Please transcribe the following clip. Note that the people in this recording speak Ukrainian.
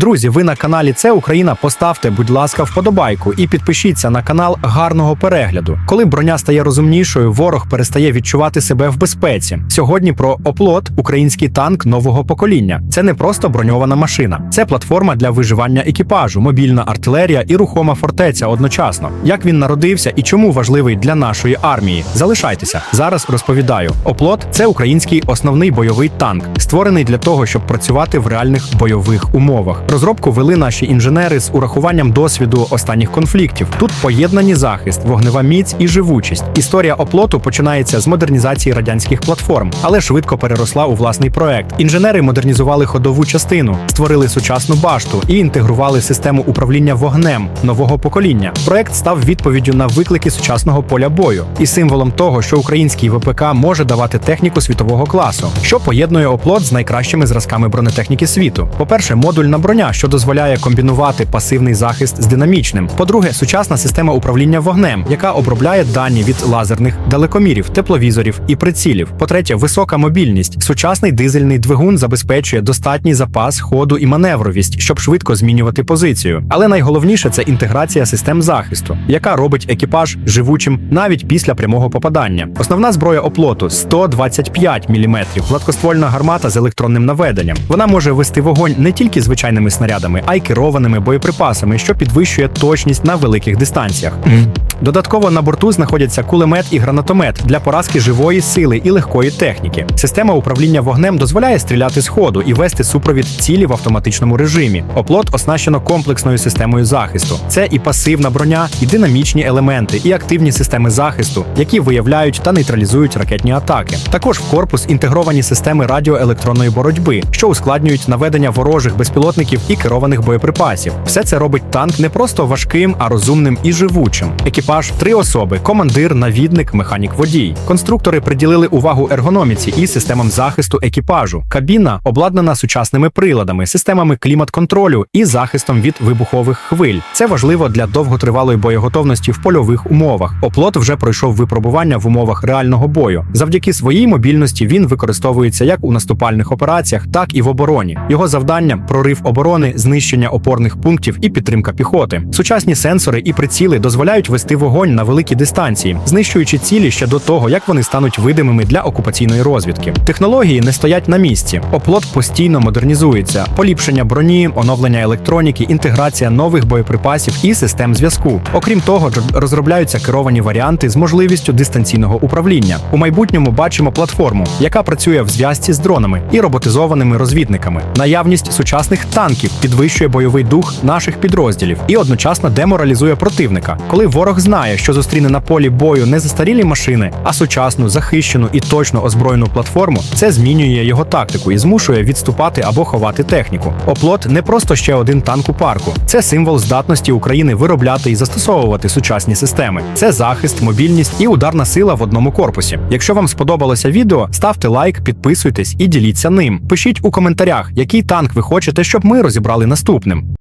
Друзі, ви на каналі Це Україна. Поставте, будь ласка, вподобайку і підпишіться на канал гарного перегляду. Коли броня стає розумнішою, ворог перестає відчувати себе в безпеці. Сьогодні про оплот український танк нового покоління. Це не просто броньована машина, це платформа для виживання екіпажу, мобільна артилерія і рухома фортеця одночасно. Як він народився і чому важливий для нашої армії? Залишайтеся зараз. Розповідаю. Оплот це український основний бойовий танк, створений для того, щоб працювати в реальних бойових умовах. Розробку вели наші інженери з урахуванням досвіду останніх конфліктів. Тут поєднані захист, вогнева міць і живучість. Історія оплоту починається з модернізації радянських платформ, але швидко переросла у власний проект. Інженери модернізували ходову частину, створили сучасну башту і інтегрували систему управління вогнем нового покоління. Проект став відповіддю на виклики сучасного поля бою і символом того, що український ВПК може давати техніку світового класу, що поєднує оплот з найкращими зразками бронетехніки світу. По-перше, модульна броня, що дозволяє комбінувати пасивний захист з динамічним. По-друге, сучасна система управління вогнем, яка обробляє дані від лазерних далекомірів, тепловізорів і прицілів. По-третє, висока мобільність. Сучасний дизельний двигун забезпечує достатній запас ходу і маневровість, щоб швидко змінювати позицію. Але найголовніше це інтеграція систем захисту, яка робить екіпаж живучим навіть після прямого попадання. Основна зброя оплоту 125 мм, гладкоствольна гармата з електронним наведенням. Вона може вести вогонь не тільки звичайними снарядами, а й керованими боєприпасами, що підвищує точність на великих дистанціях. Додатково на борту знаходяться кулемет і гранатомет для поразки живої сили і легкої техніки. Система управління вогнем дозволяє стріляти з ходу і вести супровід цілі в автоматичному режимі. Оплот оснащено комплексною системою захисту. Це і пасивна броня, і динамічні елементи, і активні системи захисту, які виявляють та нейтралізують ракетні атаки. Також в корпус інтегровані системи радіоелектронної боротьби, що ускладнюють наведення ворожих безпілотників і керованих боєприпасів. Все це робить танк не просто важким, а розумним і живучим. Екіпаж три особи: командир, навідник, механік водій. Конструктори приділили увагу ергономіці і системам захисту екіпажу. Кабіна обладнана сучасними приладами, системами клімат-контролю і захистом від вибухових хвиль. Це важливо для довготривалої боєготовності в польових умовах. Оплот вже пройшов випробування в умовах реального бою. Завдяки своїй мобільності він використовується як у наступальних операціях, так і в обороні. Його завдання прорив оборони, знищення опорних пунктів і підтримка піхоти. Сучасні сенсори і приціли дозволяють вести вогонь на великі дистанції, знищуючи цілі ще до того, як вони стануть видимими для окупаційної розвідки. Технології не стоять на місці. Оплот постійно модернізується, поліпшення броні, оновлення електроніки, інтеграція нових боєприпасів і систем зв'язку. Окрім того, розробляються керовані варіанти з можливістю дистанційного управління. У майбутньому бачимо платформу, яка працює в зв'язці з дронами і роботизованими розвідниками. Наявність сучасних танків підвищує бойовий дух наших підрозділів і одночасно деморалізує противника. Коли ворог знає, що зустріне на полі бою не застарілі машини, а сучасну, захищену і точно озброєну платформу, це змінює його тактику і змушує відступати або ховати техніку. Оплот не просто ще один танк у парку, це символ здатності України виробляти і застосовувати сучасні системи. Це захист, мобільність і ударна сила в одному корпусі. Якщо вам сподобалося відео, ставте лайк, підписуйтесь і діліться ним. Пишіть у коментарях, який танк ви хочете, щоб ми розібрали наступним.